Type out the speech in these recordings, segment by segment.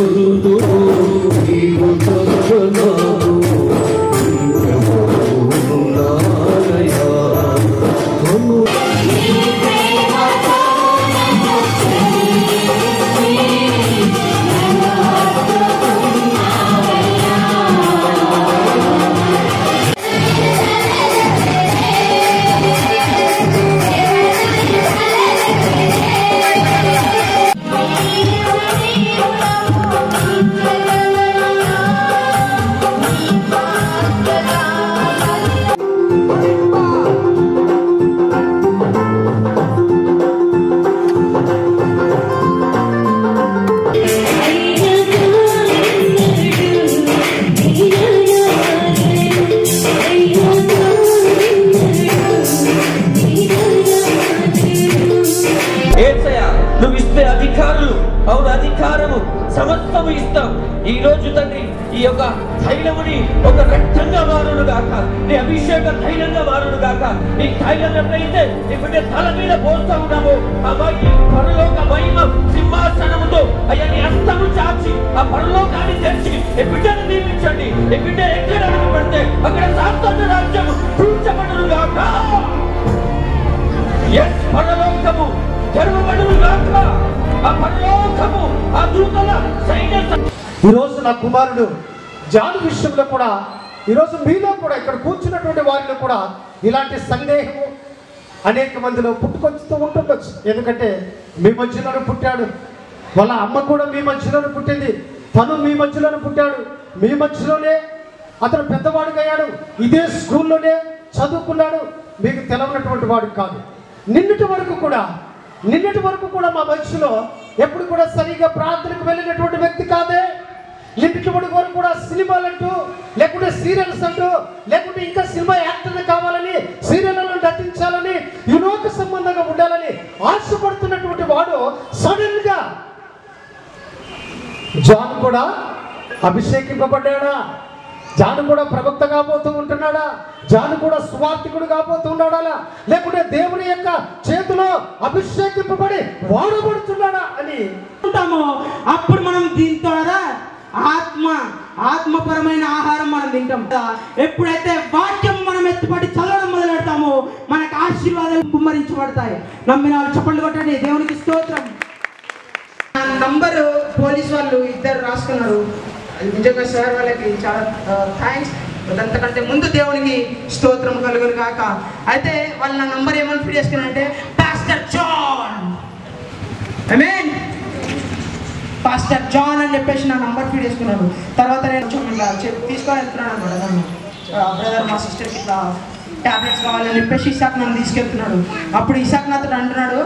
ముందు నీవు తొలగనావు అధికారులు అవును అధికారము సమస్తము ఇస్తాం. ఈ రోజు తండ్రి ఈ యొక్క తైలముని ఒక రక్తంగా మారును గాక. నీ అభిషేక తైలంగా మారును గాక. నీ తైలం ఎప్పుడైతే నీ బిడ్డ తల మీద పోస్తా ఉన్నాము అమ్మాయి పరలోక మహిమ ఈరోజు నా కుమారుడు జాను విషయంలో కూడా ఈరోజు మీలో కూడా ఇక్కడ కూర్చున్నటువంటి వారిలో కూడా ఇలాంటి సందేహము అనేక మందిలో పుట్టుకొచ్చుతూ ఉంటుండొచ్చు. ఎందుకంటే మీ మధ్యలోనే పుట్టాడు. వాళ్ళ అమ్మ కూడా మీ మధ్యలోనే పుట్టింది. తను మీ మధ్యలోనే పుట్టాడు. మీ మధ్యలోనే అతను పెద్దవాడికయ్యాడు ఇదే స్కూల్లోనే చదువుకున్నాడు. మీకు తెలవనటువంటి వాడు కాదు. నిన్నటి వరకు కూడా నిన్నటి వరకు కూడా మా మధ్యలో ఎప్పుడు కూడా సరిగా ప్రార్థనకు వెళ్ళినటువంటి వ్యక్తి కాదే. నిన్నటి వరకు కూడా సినిమాలు అంటూ లేకుంటే సీరియల్స్ అంటూ లేకుంటే ఇంకా సినిమా యాక్టర్ కావాలని సీరియల్లను నటించాలని యునోక సంబంధంగా ఉండాలని ఆశపడుతున్నటువంటి వాడు సడన్గా జాన్ కూడా అభిషేకింపబడ్డాడా? జాను కూడా ప్రవక్త కాబోతూ ఉంటున్నాడా? జాను కూడా స్వార్థికుడు కాబోతూ ఉన్నాడా? లేకుంటే దేవుని యొక్క చేతిలో అభిషేకింపబడి వాడబడుతున్నాడా అని అప్పుడు మనం దీని ఆత్మపరమైన ఆహారం మనం తింటాం. ఎప్పుడైతే వాక్యం మనం ఎత్తుపడి చదవడం మొదలు పెడతామో మనకు ఆశీర్వాదాలు కుమ్మరించబడతాయి. నమ్మిన వాళ్ళు చెప్పండి కొట్టండి. దేవునికి స్తోత్రం. ఆ నంబరు పోలీస్ వాళ్ళు ఇద్దరు రాసుకున్నారు. నిజంగా సార్ వాళ్ళకి చాలా థ్యాంక్స్ అదంతకంటే ముందు దేవునికి స్తోత్రం కలుగును కాక అయితే వాళ్ళ నా నంబర్ ఏమని ఫీడ్ చేసుకున్నారంటే pastor John mean pastor John అని చెప్పేసి నా నంబర్ ఫీడ్ చేసుకున్నాడు. తర్వాత నేను చెప్పి తీసుకొని వెళ్తున్నాను అనమాట నన్ను బ్రదర్ మా సిస్టర్కి ఇట్లా టాబ్లెట్స్ కావాలని చెప్పేసి ఇసాక్ నన్ను తీసుకెళ్తున్నాడు. అప్పుడు ఇసాక్ నాతో అంటున్నాడు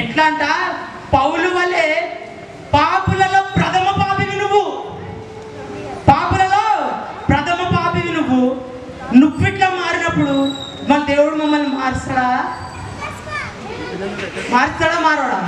ఎట్లా అంట? పౌలు వలె పాపులలో ప్రథమ పాపివి నువ్వు. పాపులలో ప్రథమ పాపివి నువ్వు. నువ్విట్లా మారినప్పుడు మన దేవుడు మమ్మల్ని మారుస్తాడా? మారుస్తాడా మారోడా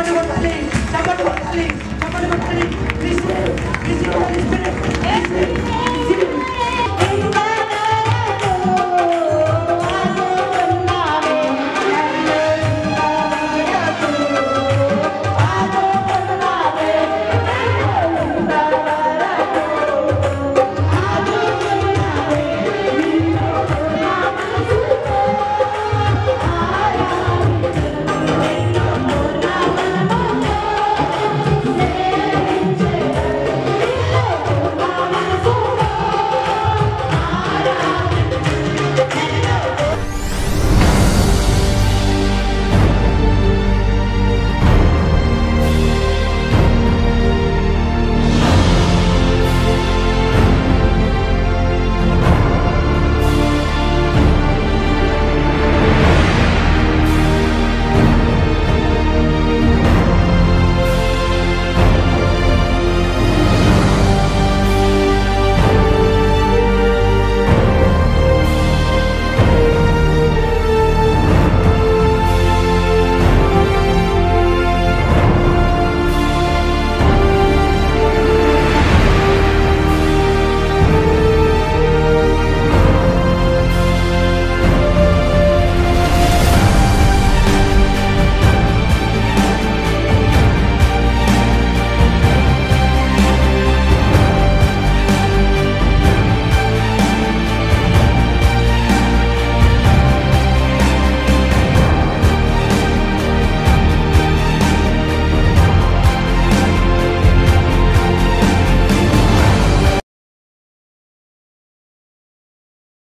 Somebody was a link. Somebody was a link.